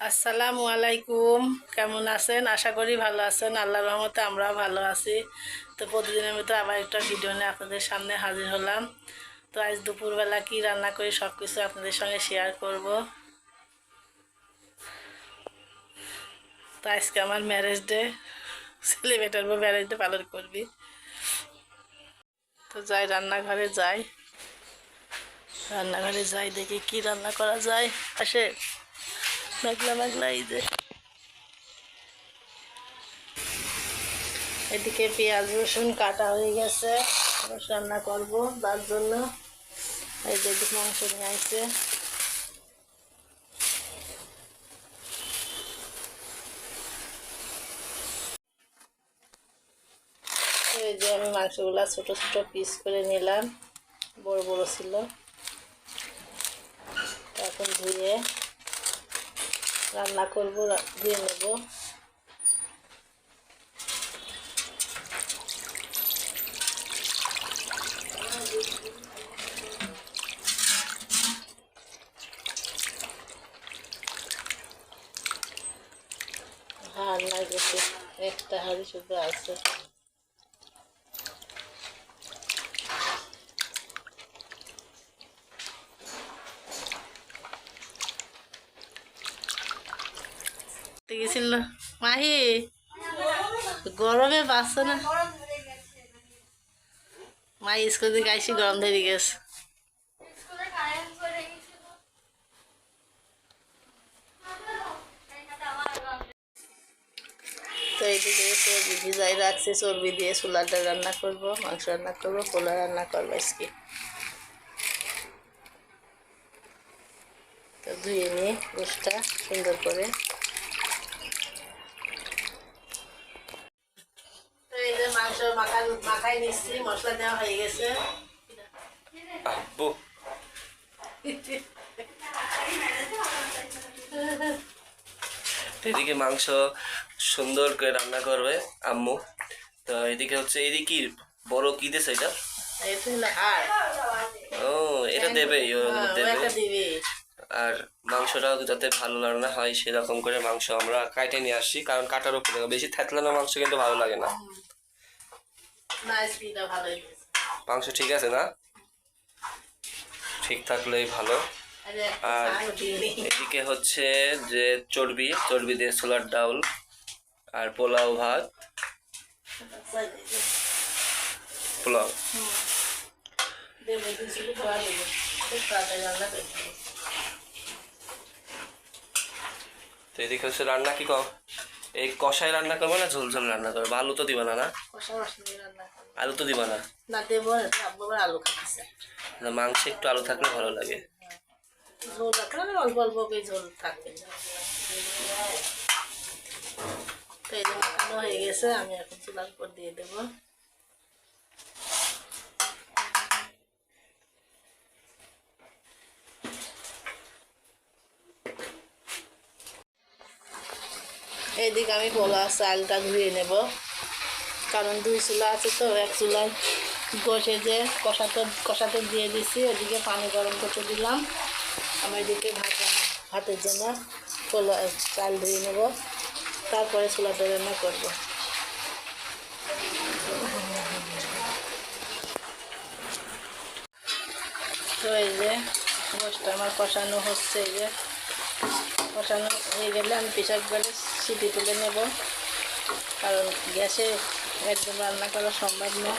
আসসালামু আলাইকুম। কেমন আছেন? আশা করি ভালো আছেন। আল্লাহ রহমতে আমরা ভালো আছি। তো প্রতিদিনের মতো আবার একটা ভিডিও নিয়ে আপনাদের সামনে হাজির হলাম। তো আজ দুপুরবেলা কি রান্না করি সব কিছু আপনাদের সঙ্গে শেয়ার করব। তো আজকে আমার ম্যারেজ ডে সেলিব্রেটার বা ম্যারেজ ডে পালন করবি। তো যাই, রান্নাঘরে যাই। রান্নাঘরে যাই, দেখি কি রান্না করা যায়। আসে। মেঘলা মেঘলা এই যে এদিকে পেঁয়াজ, রসুন কাটা হয়ে গেছে। রান্না করব তার জন্য। এই যে মাংস নিয়ে আসছে। এই যে আমি মাংসগুলা ছোট ছোট পিস করে নিলাম। বড় বড় ছিল। এখন ধুয়ে রান্না করব রা- ধুয়ে নেব হ্যাঁ না গেছে একটা হাড়ি শুধু আছে গেছিল মাহি, গরমে বাঁচছে না। মাই স্কুল থেকে আইসি, গরম ধরে গেছে। তো এইদিকে চর্বি ভিজাই রাখছি, চর্বি দিয়ে চুলাটা রান্না করব, মাংস রান্না করব পোলা রান্না করব আজকে। তো ধুয়ে নিয়ে গোসটা সুন্দর করে তো এই যে মাংস মাখা মাখাই নিচ্ছি মশলা দেওয়া হয়ে গেছে। আব্বু। এদিকে মাংস সুন্দর করে রান্না করবে আম্মু। তো এদিকে হচ্ছে এদিকে বড় কি দেশ এটা? ও এটা দেবে হ্যাঁ, দেবে। আর মাংসটাও যাতে ভালো রান্না হয় সেরকম করে মাংস আমরা কাটে নিয়ে আসছি কারণ কাটার উপরে বেশি থেতলানো মাংস কিন্তু ভালো লাগে না। না স্পিডটা ভালো মাংস ঠিক আছে না? ঠিক থাকলেই ভালো। আর এদিকে হচ্ছে যে চর্বি চর্বি দিয়ে ছোলার ডাউল আর পোলাও ভাত। পোলাও। দেবে। তো এদিকে হচ্ছে রান্না কি কম এই কষায় রান্না করব না ঝোল ঝোল রান্না করব। আলু তো দিবা না না? আলু তো দিবা না? না দেবো আলু খাচ্ছে না, মাংসে একটু আলু থাকলে ভালো লাগে। ঝোল রাখলে অল্প অল্প করে ঝোল থাকবে। তো এই জন্য হয়ে গেছে আমি এখন চুলার উপর দিয়ে দেবো। এইদিকে আমি পোলা চালটা ধুয়ে নেব। কারণ দুই চুলা আছে তো, এক চুলায় বসে যে কষাতে কষাতে দিয়ে দিছি, ওদিকে পানি গরম করতে দিলাম। আমি এদিকে ভাত ভাতের জন্য পোলা চাল ধুয়ে নেব। তারপরে চুলাটা রান্না করব। এই যে গোষ্ঠটা আমার কষানো হচ্ছে এই যে। কষানো হয়ে গেলে আমি প্রেশার কুকারে সিটি তুলে নেব। কারণ গ্যাসে একদম রান্না করা সম্ভব না।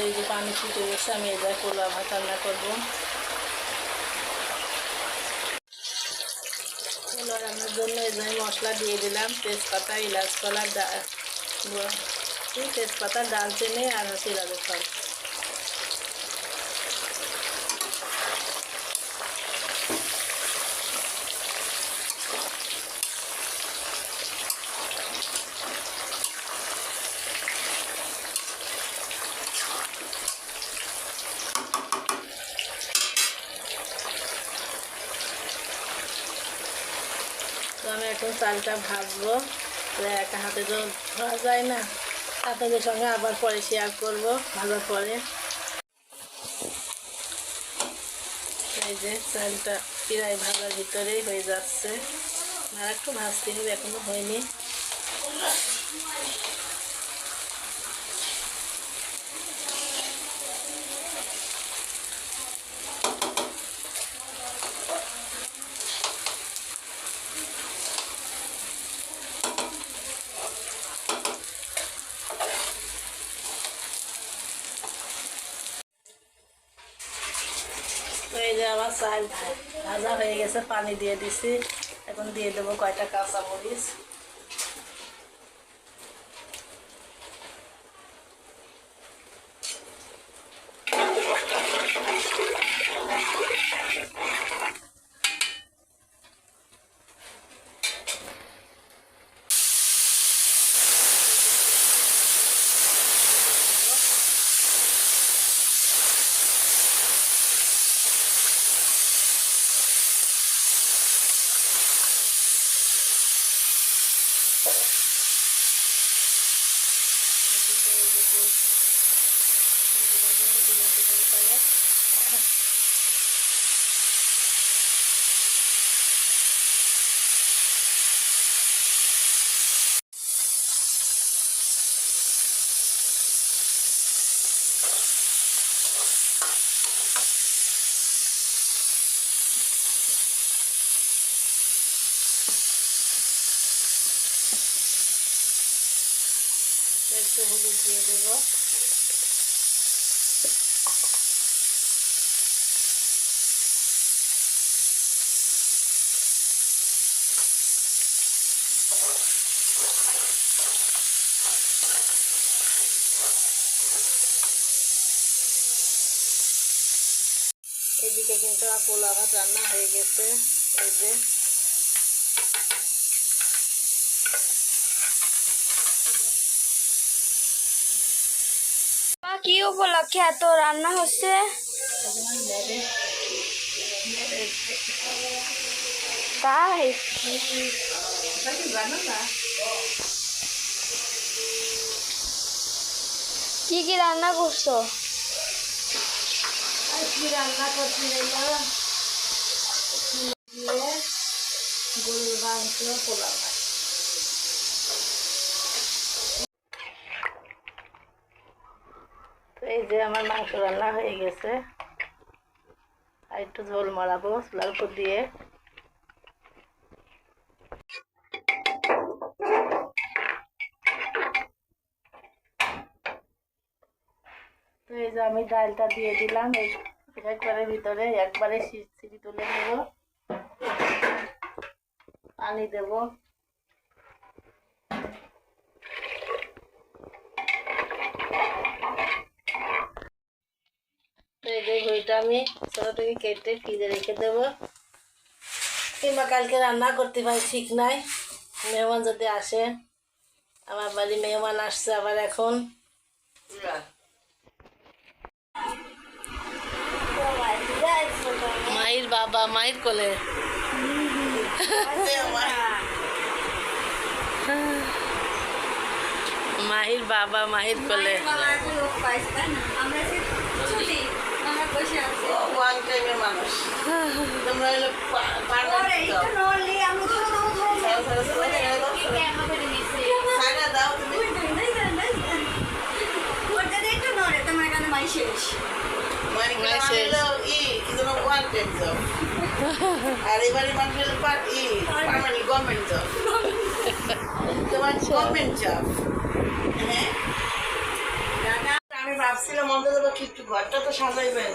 এই যে পানি ফুটে গেছে, আমি এবার পোলা ভাত রান্না করব পোলা রান্নার জন্য এই জন্য মশলা দিয়ে দিলাম। তেজপাতা ইলাচ কলা তেজপাতা, ডালচিনি আর হচ্ছে ইলাচের ফল চালটা ভাজবো। একটা একা হাতে তো ধরা যায় না। আপনাদের সঙ্গে আবার পরে শেয়ার করব ভাজার পরে এই যে চালটা প্রায় ভাজার ভিতরেই হয়ে যাচ্ছে। আর একটু ভাজতে হবে, এখনও হয়নি। আমার চাল ভাজা হয়ে গেছে পানি দিয়ে দিছি। এখন দিয়ে দেবো কয়টা কাঁচা দিয়ে দেবো এদিকে কিন্তু পোলাও ভাত রান্না হয়ে গেছে এই যে। কি উপলক্ষে এত রান্না হচ্ছে? তাই? কি কি রান্না করছ? কি রান্না ভাত। তো এই যে আমার মাংস রান্না হয়ে গেছে। আর একটু ঝোল মারাবো চুলার উপর দিয়ে। তো এই যে আমি ডালটা দিয়ে দিলাম, এই একবারের ভিতরে একবারে সিঁড়ি তুলে নেব। পানি দেব। তো এই ঘড়িটা আমি ছোটো থেকে কেটে ফ্রিজে রেখে দেব। কিংবা কালকে রান্না করতে পারি ঠিক নাই। মেহমান যদি আসে, আমার বাড়ি মেহমান আসছে আবার এখন। মায়ের বাবা, মায়ের কোলে। মাহির বাবা মাহির কোলে। ওয়ান টাইমের মানুষ। তোমরা হলো দাও তুমি। মানে. হলো ই? কি যেন ওয়ান টাইম জব আর এবারে মানে হলো পার ই গভর্নমেন্ট জব তোমার গভর্নমেন্ট জব হ্যাঁ? ভাবছিলাম দেবো কি একটু ঘরটা তো সাজাইবেন।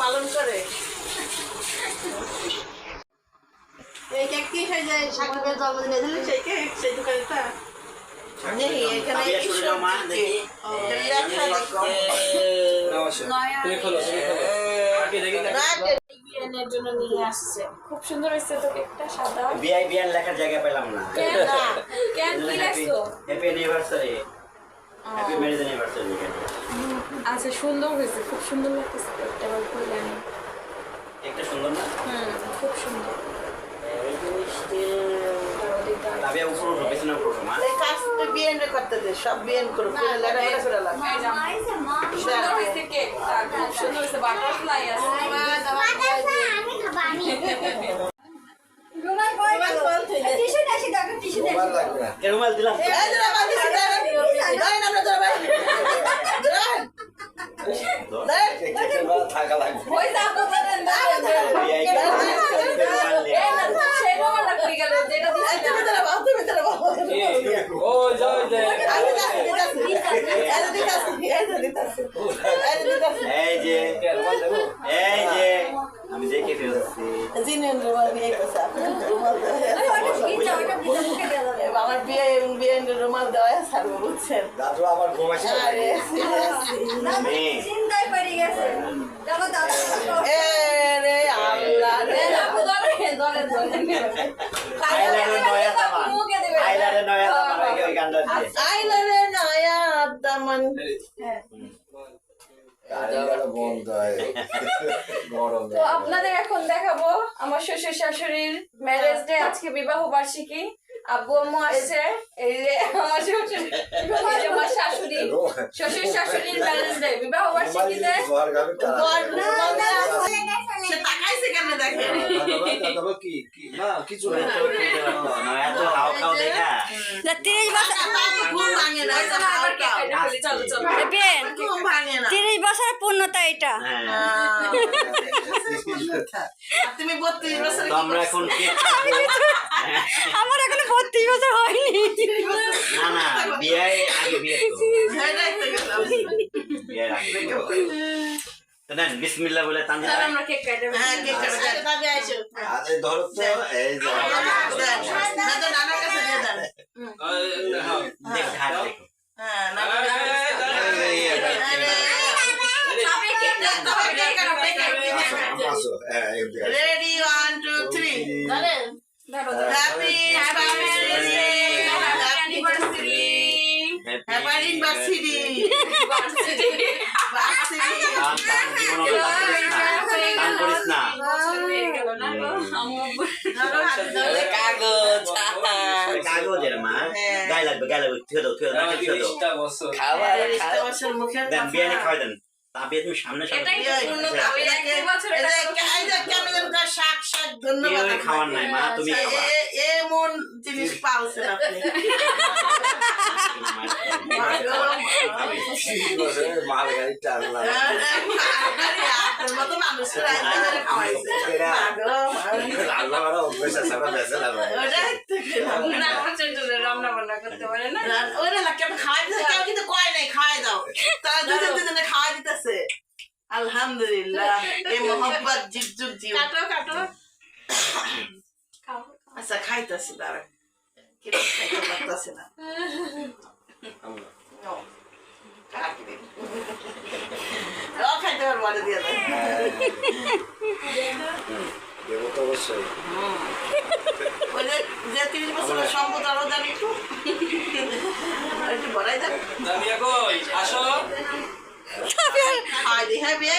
পালন করে। এই কেক কি হয়ে যায়? সাকিবের জন্মদিনে দিলে সেই কেক সেই দোকানটা? এখানে জন্য নিয়ে আসছে। খুব সুন্দর হয়েছে সাদা। বিআই লেখার জায়গা পেলাম না। কেন? আচ্ছা, সুন্দর হয়েছে খুব সুন্দর লাগতেছে কেকটা সুন্দর না? হুম খুব সুন্দর। রাবিয়া উপরে উঠো পেছনে উপরে উঠো মা এই কাজটা বিয়ে না করতে দে সব বিয়ে করে ফেলে লড়াই করে লাগা সুন্দর হয়েছে কেক খুব সুন্দর হয়েছে বাটারফ্লাই আছে আমি খাব আমি রুমাল কই টিস্যু নাছি কাকা টিস্যু নাছি কে রুমাল দিলাম এই দিলা বাদি সিদা ভাই আমরা ধর ভাই ধর ধর থাকা লাগবে হই যা এই যে এই যে আমি দেখে ফেলছি গেছে আমার বিয়ে বিয়ের রুমাল দেওয়া ছাড়বো বুঝছেন দাদু আমার দেখো, ধরেন, ধরেন, ধরেন। আইলারে নয়া তামান আইলারে নয়া তামান ওই- ওই দিয়ে আইলা রে নয়া আদামান তো আপনাদের এখন দেখাবো আমার শ্বশুর শাশুড়ির ম্যারেজ ডে আজকে বিবাহ বার্ষিকী আব্বু আম্মু আসছে এই যে আমার শ্বশুর আমার শাশুড়ি শ্বশুর শাশুড়ির ম্যারেজ ডে বিবাহ বার্ষিকীতে সে তাকাইছে কেন দেখে? না তিরিশ বছরের পূর্ণতা এটা। তুমি বত্রিশ বছর আমরা এখন আমার এখনও বত্রিশ বছর হয়নি। না না বিয়ে আগে বিয়ে তো বিয়ের আগে তো নেন বিসমিল্লাহ বলে তানজিল আমরা কেক কেটে ফেলি। হ্যাঁ কেক কাটা যাক। আরে ধরো তো এই যে না তো নানার কাছে দিয়ে দেন দেখ ঘাট দেখো হ্যাঁ নানার কাছে দিয়ে দেন। সবাই কেক কাটো, সবাই কেক কাটো, কেক কাটো। Ready, one, two, three. ধরো, ধরো। Happy anniversary. Happy anniversary. Happy anniversary. Anniversary. টান টান জীবন টান করিস না টান করিস না বছর হয়ে গেল না গো, আম্মু ধরো, হাত ধরো। কাগজ কাগজের মা গায়ে লাগবে গায়ে লাগবে থুয়ে দাও থুয়ে দাও নাকে থুয়ে দাও খাবার রিক্তা বছর মুখের দেন কথা। বিরিয়ানি খাওয়াই দেন তারপরে তুমি সামনে সামনে এটাই তো পূর্ণতা, ওই এক দুই বছর এই এটা যে- তো- এই যে কেমন যেন তার শাক শাক ধন্যবাদ মা এমন জিনিস পালছেন আপনি রান্না বান্না করতে পারে না রাত- ওই খাওয়াই দিতেছে, কেউ কিন্তু কয় নাই, খাওয়াই দাও। তারা দুজন দুজনে খাওয়াই দিতেছে। আলহামদুলিল্লাহ এই মোহাম্মত জিপ যুগ কাটো কাটো আচ্ছা খাইতেছি দাঁড়া খেতে খাইতে পারতেছে না খাইতে পারব আরে দিয়ে দেবো তো অবশ্যই ওই যে যে তিরিশ বছরের সম্পদ আরও দাম একটু একটু বড়াই দেন আসো হ্যাঁ বিয়ে